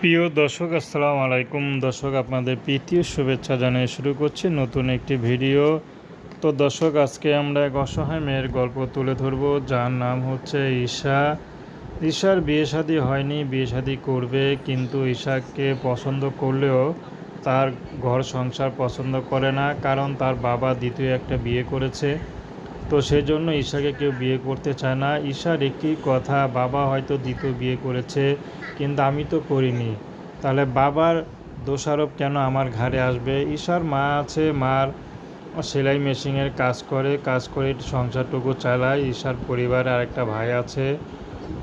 প্রিয় দর্শক, আসসালামু আলাইকুম। দর্শক, আপনাদের প্রীতীয় শুভেচ্ছা জানিয়ে শুরু করছি নতুন একটি ভিডিও। তো দর্শক, আজকে আমরা এক অসহায় মেয়ের গল্প তুলে ধরব, যার নাম হচ্ছে ঈশা। ঈশার বিয়ে শাদী হয়নি, বিয়ে শাদী করবে, কিন্তু ঈশাকে পছন্দ করলেও তার ঘর সংসার পছন্দ করে না, কারণ তার বাবা দ্বিতীয় একটা বিয়ে করেছে। তো সেজন্য ঈশাকে কেউ বিয়ে করতে চায় না। ঈশার একটি কথা, বাবা হয়তো দ্বিতীয় বিয়ে করেছে, কিন্তু আমি তো করিনি। তাহলে বাবার দোষারোপ কেন আমার ঘাড়ে আসবে? ঈশার মা আছে, মার সেলাই মেশিনের কাজ করে কাজ করে সংসারটুকু চালায়। ঈশার পরিবারে আরেকটা ভাই আছে।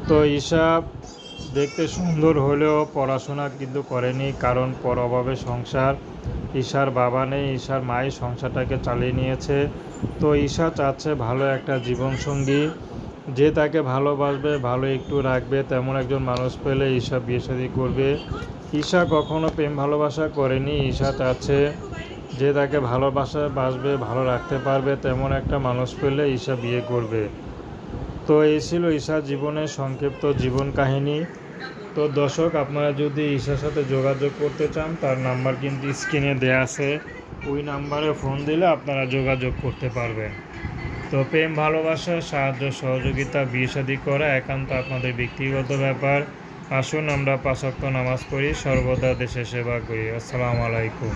তো ঈশা দেখতে সুন্দর হলেও পড়াশোনা কিন্তু করেনি, কারণ পর অভাবে সংসার। ঈশার বাবা নেই, ঈশার মাই সংসারটাকে চালিয়ে নিয়েছে। তো ঈশা চাচ্ছে ভালো একটা জীবনসঙ্গী। যে তাকে ভালোবাসবে, ভালো একটু রাখবে, তেমন একজন মানুষ পেলে ঈশা বিয়ে শাদী করবে। ঈশা কখনো প্রেম ভালোবাসা করেনি, ঈশা চাচ্ছে যে তাকে ভালোবাসা বাসবে, ভালো রাখতে পারবে, তেমন একটা মানুষ পেলে ঈশা বিয়ে করবে। তো এই ছিল ঈশার জীবনের সংক্ষিপ্ত জীবন কাহিনী। তো দর্শক, আপনারা যদি ঈশার সাথে যোগাযোগ করতে চান, তার নাম্বার কিন্তু স্ক্রিনে দেয়া আছে। ওই নাম্বারে ফোন দিলে আপনারা যোগাযোগ করতে পারবেন। তো প্রেম, ভালোবাসা, সাহায্য, সহযোগিতা, বিয়ে শাদী করা একান্ত আপনাদের ব্যক্তিগত ব্যাপার। আসুন আমরা পাঁচক্ত নামাজ পড়ি, সর্বদা দেশে সেবা করি। আসসালামু আলাইকুম।